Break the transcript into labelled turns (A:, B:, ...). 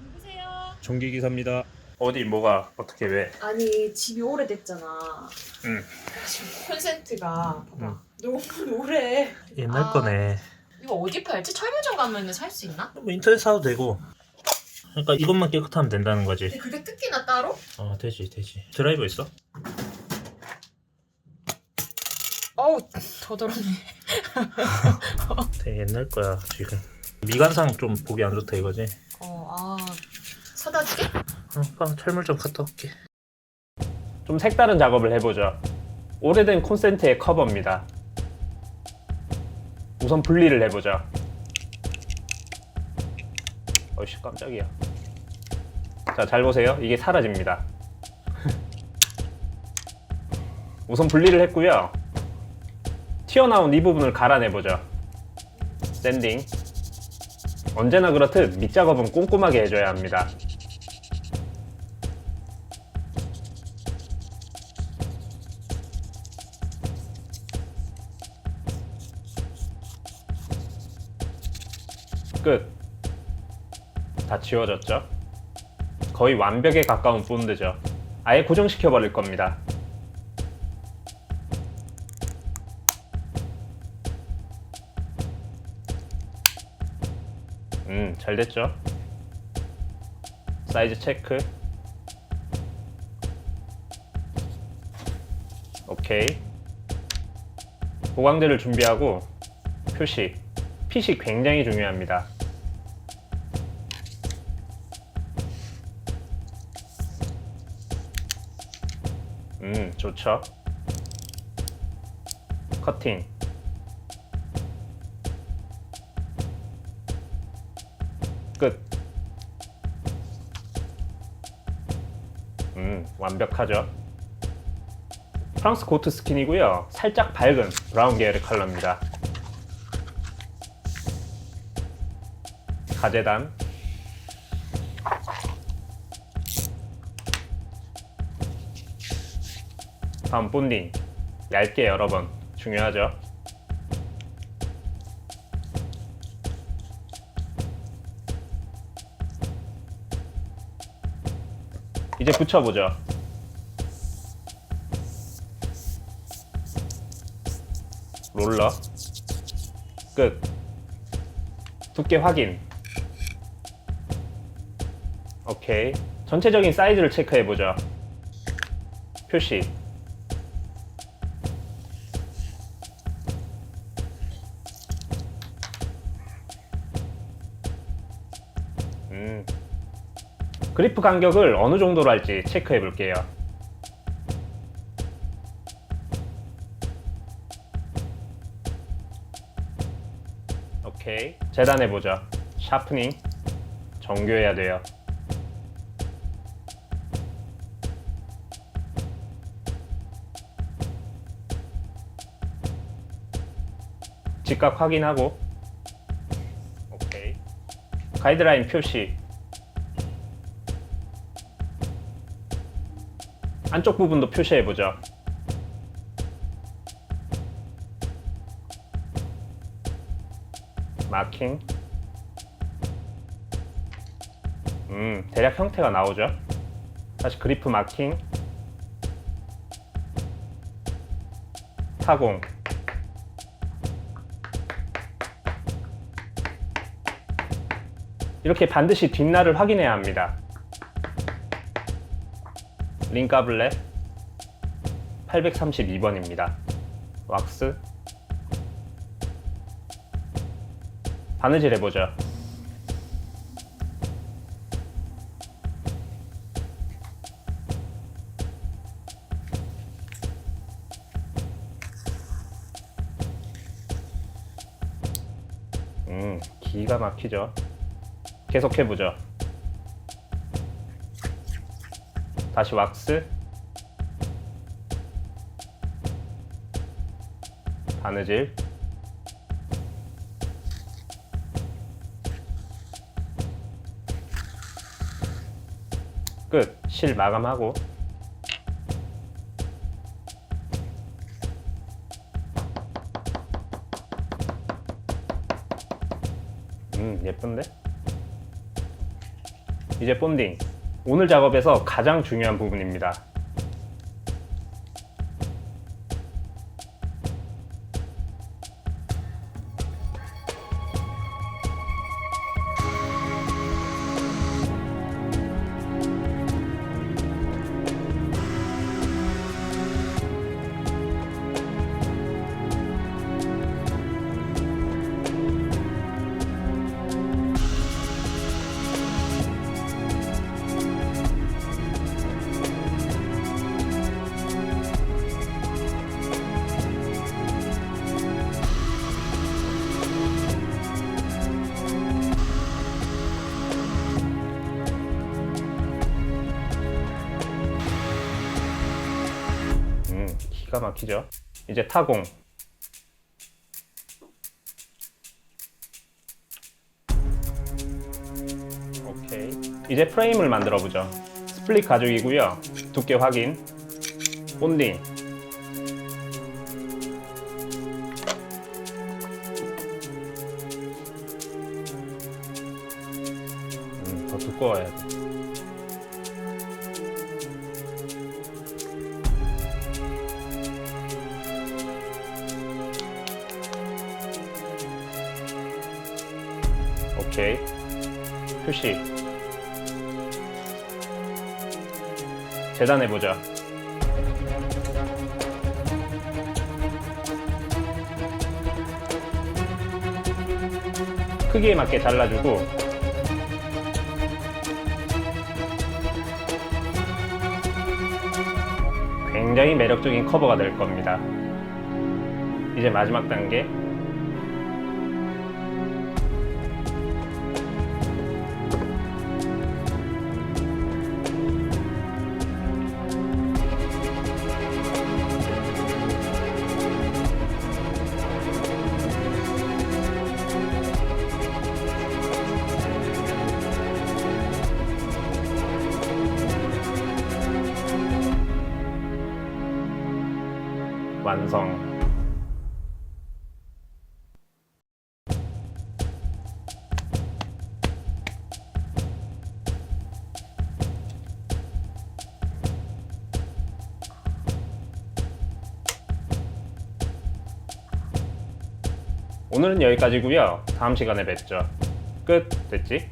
A: 누구세요?
B: 전기기사입니다. 어디 뭐가 어떻게 왜?
A: 아니 집이 오래됐잖아.
B: 응.
A: 지금 콘센트가 봐봐
B: 응.
A: 너무 오래.
B: 옛날
A: 아.
B: 거네.
A: 이거 어디 팔지? 철물점 가면 살 수 있나?
B: 뭐 인터넷 사도 되고. 그러니까 이것만 깨끗하면 된다는 거지.
A: 근데 그게 뜯기나 따로?
B: 어 되지 되지. 드라이버 있어?
A: 어우 더 더럽네.
B: 되게 옛날 거야 지금. 미관상 좀 보기 안 좋다 이거지.
A: 어 아 사다 주게?
B: 어, 빠 철물점 갔다 올게.
C: 좀 색다른 작업을 해보죠. 오래된 콘센트의 커버입니다. 우선 분리를 해보죠. 어이씨 깜짝이야. 자, 잘 보세요. 이게 사라집니다. 우선 분리를 했고요. 튀어나온 이 부분을 갈아내보죠. 샌딩. 언제나 그렇듯 밑작업은 꼼꼼하게 해줘야 합니다. 끝. 다 지워졌죠? 거의 완벽에 가까운 본드죠. 아예 고정시켜 버릴 겁니다. 음, 잘 됐죠? 사이즈 체크. 오케이. 보강대를 준비하고 표시. 핏이 굉장히 중요합니다. 음, 좋죠. 커팅. 끝. 음, 완벽하죠. 프랑스 코트 스킨이고요. 살짝 밝은 브라운 계열의 컬러입니다. 가재단 다음 본딩 얇게 여러 번 중요하죠 이제 붙여보죠 롤러 끝 두께 확인 오케이. 전체적인 사이즈를 체크해보죠. 표시. 음. 그리프 간격을 어느 정도로 할지 체크해 볼게요. 오케이. 재단해보죠. 샤프닝. 정교해야 돼요. 직각 확인하고 오케이 가이드라인 표시 안쪽 부분도 표시해보죠. 마킹. 음 대략 형태가 나오죠. 다시 그리프 마킹. 타공. 이렇게 반드시 뒷날을 확인해야 합니다. 링가블렛 832번입니다. 왁스 바느질 해보죠. 음, 기가 막히죠. 계속해보죠. 다시 왁스. 바느질. 끝. 실 마감하고. 음, 예쁜데? 이제 본딩. 오늘 작업에서 가장 중요한 부분입니다. 기가 막히죠. 이제 타공. 오케이. 이제 프레임을 만들어 보죠. 스플릿 가죽이고요. 두께 확인. 본딩. 음, 더 두꺼워야 돼. 오케이. 표시. 재단해보자. 크기에 맞게 잘라주고 굉장히 매력적인 커버가 될 겁니다. 이제 마지막 단계 완성. 오늘은 여기까지고요. 다음 시간에 뵙죠. 끝. 됐지?